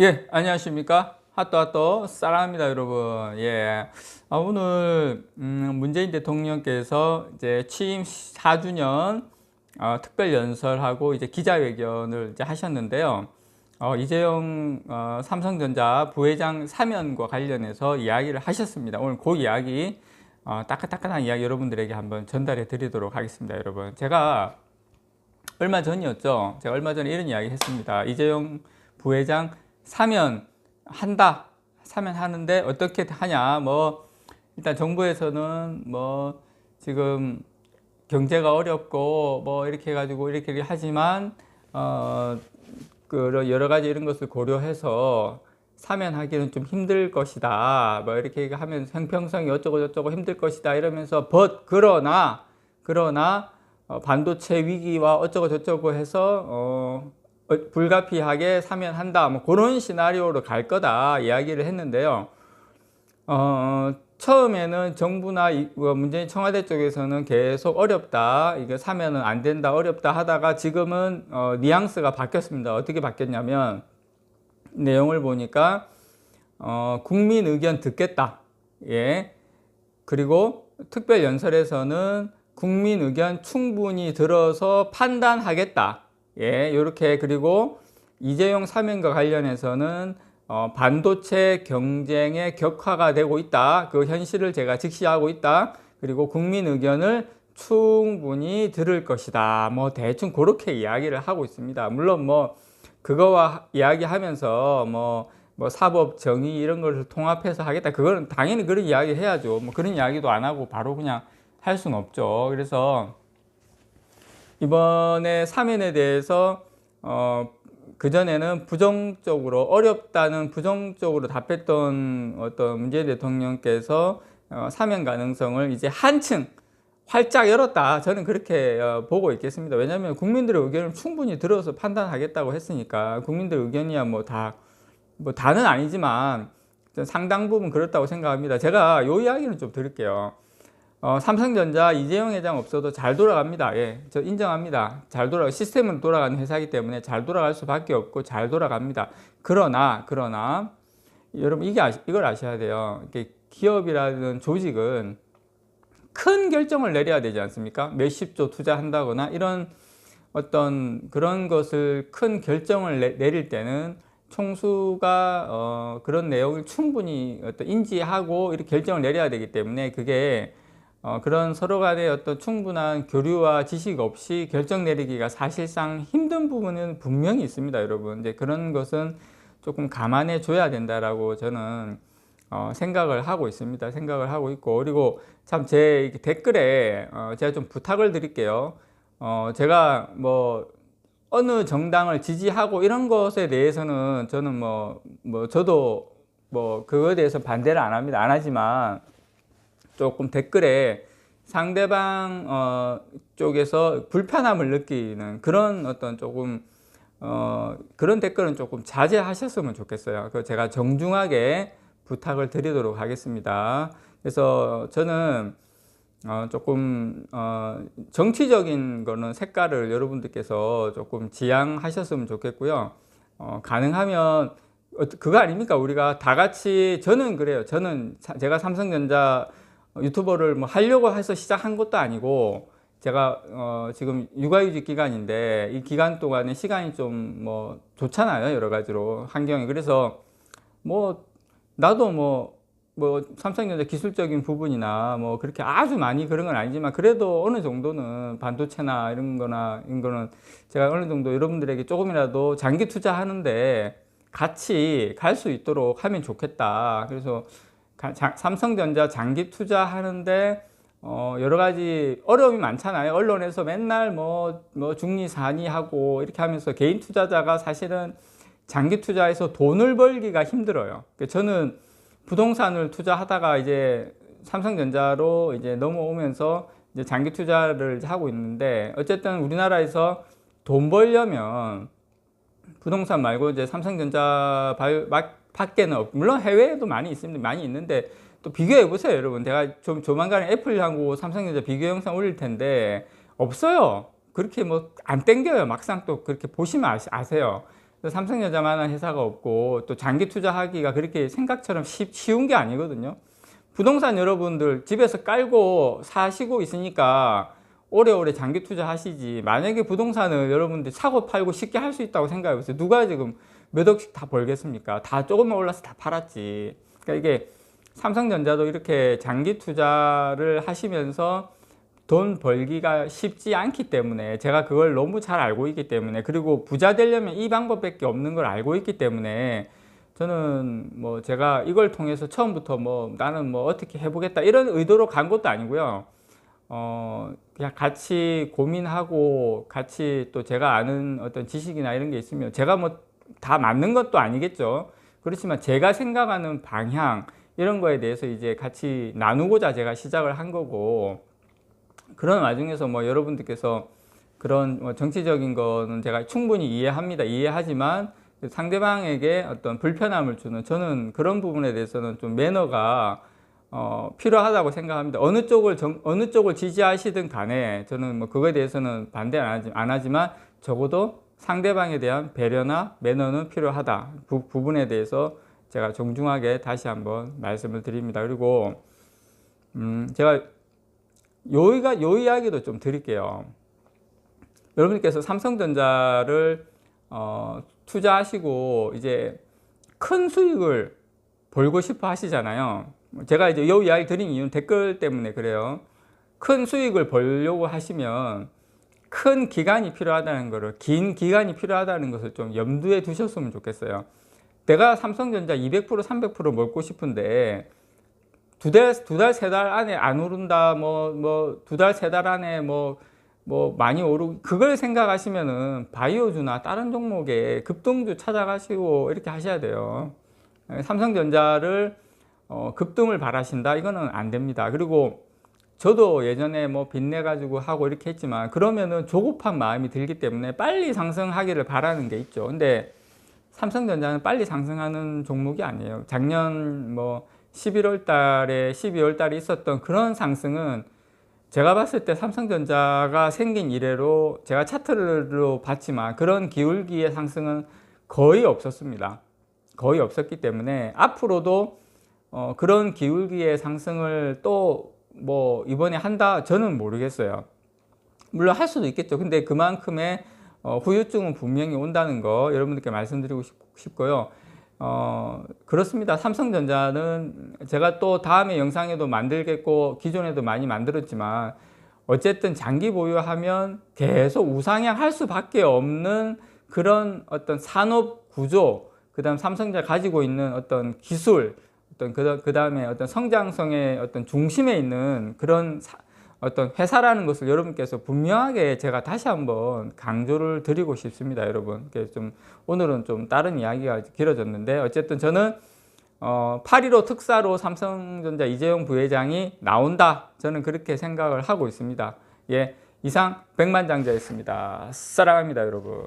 예, 안녕하십니까? 핫도핫도 사랑합니다, 여러분. 예. 아, 오늘, 음, 문재인 대통령께서 이제 취임 4주년 어, 특별 연설하고 이제 기자회견을 이제 하셨는데요. 어, 이재용 어, 삼성전자 부회장 사면과 관련해서 이야기를 하셨습니다. 오늘 그 이야기, 어, 따끈따끈한 이야기 여러분들에게 한번 전달해 드리도록 하겠습니다, 여러분. 제가 얼마 전이었죠. 제가 얼마 전에 이런 이야기 했습니다. 이재용 부회장 사면 한다. 사면 하는데 어떻게 하냐. 뭐, 일단 정부에서는 뭐, 지금 경제가 어렵고 뭐 이렇게 해가지고 이렇게 하지만, 어, 그 여러 가지 이런 것을 고려해서 사면하기는 좀 힘들 것이다. 뭐 이렇게 하면 형평성이 어쩌고 저쩌고 힘들 것이다. 이러면서 but 그러나 그러나 어, 반도체 위기와 어쩌고 저쩌고 해서 어, 어, 불가피하게 사면한다. 뭐 그런 시나리오로 갈 거다 이야기를 했는데요. 어, 처음에는 정부나 이- 어, 문재인 청와대 쪽에서는 계속 어렵다. 이게 사면은 안 된다. 어렵다 하다가 지금은 어, 뉘앙스가 바뀌었습니다. 어떻게 바뀌었냐면 내용을 보니까 어, 국민 의견 듣겠다. 예. 그리고 특별 연설에서는 국민 의견 충분히 들어서 판단하겠다. 예, 이렇게 그리고 이재용 사면과 관련해서는 어, 반도체 경쟁의 격화가 되고 있다. 그 현실을 제가 직시하고 있다. 그리고 국민 의견을 충분히 들을 것이다. 뭐 대충 그렇게 이야기를 하고 있습니다. 물론 뭐 그거와 이야기하면서 뭐, 뭐 사법 정의 이런 것을 통합해서 하겠다. 그거는 당연히 그런 이야기 해야죠. 뭐 그런 이야기도 안 하고 바로 그냥 할 수는 없죠. 그래서 이번에 사면에 대해서 어, 그전에는 부정적으로 어렵다는 부정적으로 답했던 어떤 문재인 대통령께서 어, 사면 가능성을 이제 한층 활짝 열었다. 저는 그렇게 어, 보고 있겠습니다. 왜냐하면 국민들의 의견을 충분히 들어서 판단하겠다고 했으니까 국민들 의견이야 뭐 다 뭐 다는 아니지만 상당 부분 그렇다고 생각합니다. 제가 요 이야기는 좀 드릴게요. 어, 삼성전자 이재용 회장 없어도 잘 돌아갑니다. 예, 저 인정합니다. 잘 돌아 시스템은 돌아가는 회사이기 때문에 잘 돌아갈 수밖에 없고 잘 돌아갑니다. 그러나 그러나 여러분 이게 아시, 이걸 아셔야 돼요. 이게 기업이라는 조직은 큰 결정을 내려야 되지 않습니까? 몇십조 투자한다거나 이런 어떤 그런 것을 큰 결정을 내, 내릴 때는 총수가 어, 그런 내용을 충분히 어떤 인지하고 이렇게 결정을 내려야 되기 때문에 그게 어, 그런 서로 간의 어떤 충분한 교류와 지식 없이 결정 내리기가 사실상 힘든 부분은 분명히 있습니다, 여러분. 이제 그런 것은 조금 감안해 줘야 된다라고 저는 어, 생각을 하고 있습니다. 생각을 하고 있고 그리고 참 제 댓글에 어, 제가 좀 부탁을 드릴게요. 어, 제가 뭐 어느 정당을 지지하고 이런 것에 대해서는 저는 뭐, 뭐 저도 뭐 그거에 대해서 반대를 안 합니다. 안 하지만 조금 댓글에 상대방 어, 쪽에서 불편함을 느끼는 그런 어떤 조금 어, 그런 댓글은 조금 자제하셨으면 좋겠어요. 그 제가 정중하게 부탁을 드리도록 하겠습니다. 그래서 저는 어, 조금 어, 정치적인 거는 색깔을 여러분들께서 조금 지양하셨으면 좋겠고요. 어, 가능하면 어, 그거 아닙니까? 우리가 다 같이 저는 그래요. 저는 사- 제가 삼성전자 유튜버를 뭐 하려고 해서 시작한 것도 아니고 제가 어, 지금 육아휴직 기간인데 이 기간 동안에 시간이 좀 뭐 좋잖아요. 여러 가지로 환경이 그래서 뭐 나도 뭐뭐 삼성전자 기술적인 부분이나 뭐 그렇게 아주 많이 그런 건 아니지만 그래도 어느 정도는 반도체나 이런 거나 이런 거는 제가 어느 정도 여러분들에게 조금이라도 장기 투자하는데 같이 갈 수 있도록 하면 좋겠다. 그래서 삼성전자 장기 투자하는데 어 여러 가지 어려움이 많잖아요. 언론에서 맨날 뭐, 뭐 중리 산이하고 이렇게 하면서 개인 투자자가 사실은 장기 투자해서 돈을 벌기가 힘들어요. 그러니까 저는 부동산을 투자하다가 이제 삼성전자로 이제 넘어오면서 이제 장기 투자를 하고 있는데 어쨌든 우리나라에서 돈 벌려면 부동산 말고 이제 삼성전자 발- 막- 밖에는 없- 물론 해외에도 많이 있습니다. 많이 있는데 또 비교해 보세요, 여러분. 제가 좀 조만간에 애플하고 삼성전자 비교 영상 올릴 텐데 없어요. 그렇게 뭐 안 땡겨요. 막상 또 그렇게 보시면 아세요. 삼성전자만한 회사가 없고 또 장기 투자하기가 그렇게 생각처럼 쉽- 쉬운 게 아니거든요. 부동산 여러분들 집에서 깔고 사시고 있으니까 오래오래 장기 투자하시지. 만약에 부동산을 여러분들 사고 팔고 쉽게 할 수 있다고 생각해 보세요. 누가 지금 몇 억씩 다 벌겠습니까? 다 조금만 올라서 다 팔았지. 그러니까 이게 삼성전자도 이렇게 장기 투자를 하시면서 돈 벌기가 쉽지 않기 때문에 제가 그걸 너무 잘 알고 있기 때문에 그리고 부자 되려면 이 방법밖에 없는 걸 알고 있기 때문에 저는 뭐 제가 이걸 통해서 처음부터 뭐 나는 뭐 어떻게 해보겠다 이런 의도로 간 것도 아니고요. 어 그냥 같이 고민하고 같이 또 제가 아는 어떤 지식이나 이런 게 있으면 제가 뭐 다 맞는 것도 아니겠죠. 그렇지만 제가 생각하는 방향 이런 거에 대해서 이제 같이 나누고자 제가 시작을 한 거고 그런 와중에서 뭐 여러분들께서 그런 뭐 정치적인 거는 제가 충분히 이해합니다. 이해하지만 상대방에게 어떤 불편함을 주는 저는 그런 부분에 대해서는 좀 매너가 어, 필요하다고 생각합니다. 어느 쪽을 정, 어느 쪽을 지지하시든 간에 저는 뭐 그거에 대해서는 반대 안, 하지, 안 하지만 적어도 상대방에 대한 배려나 매너는 필요하다. 그 부분에 대해서 제가 정중하게 다시 한번 말씀을 드립니다. 그리고 음, 제가 요이가 요 이야기도 좀 드릴게요. 여러분께서 삼성전자를 어, 투자하시고 이제 큰 수익을 벌고 싶어 하시잖아요. 제가 이제 요 이야기 드린 이유는 댓글 때문에 그래요. 큰 수익을 벌려고 하시면 큰 기간이 필요하다는 것을 긴 기간이 필요하다는 것을 좀 염두에 두셨으면 좋겠어요. 내가 삼성전자 200% 300% 먹고 싶은데 두 달, 두 달, 세달 안에 안 오른다, 뭐, 뭐, 두 달, 세달 안에 뭐, 뭐, 많이 오르고, 그걸 생각하시면은 바이오주나 다른 종목에 급등주 찾아가시고 이렇게 하셔야 돼요. 삼성전자를 어, 급등을 바라신다? 이거는 안 됩니다. 그리고 저도 예전에 뭐 빚내 가지고 하고 이렇게 했지만 그러면은 조급한 마음이 들기 때문에 빨리 상승하기를 바라는 게 있죠. 근데 삼성전자는 빨리 상승하는 종목이 아니에요. 작년 뭐 11월 달에 12월 달에 있었던 그런 상승은 제가 봤을 때 삼성전자가 생긴 이래로 제가 차트로 봤지만 그런 기울기의 상승은 거의 없었습니다. 거의 없었기 때문에 앞으로도 어, 그런 기울기의 상승을 또 뭐 이번에 한다 저는 모르겠어요. 물론 할 수도 있겠죠. 근데 그만큼의 어, 후유증은 분명히 온다는 거 여러분들께 말씀드리고 싶, 싶고요. 어, 그렇습니다. 삼성전자는 제가 또 다음에 영상에도 만들겠고 기존에도 많이 만들었지만 어쨌든 장기 보유하면 계속 우상향 할 수밖에 없는 그런 어떤 산업 구조, 그 다음 삼성전자 가지고 있는 어떤 기술, 어떤 그 다음에 어떤 성장성의 어떤 중심에 있는 그런 사, 어떤 회사라는 것을 여러분께서 분명하게 제가 다시 한번 강조를 드리고 싶습니다, 여러분. 좀 오늘은 좀 다른 이야기가 길어졌는데 어쨌든 저는 어, 8.15 특사로 삼성전자 이재용 부회장이 나온다. 저는 그렇게 생각을 하고 있습니다. 예, 이상 백만장자였습니다. 사랑합니다, 여러분.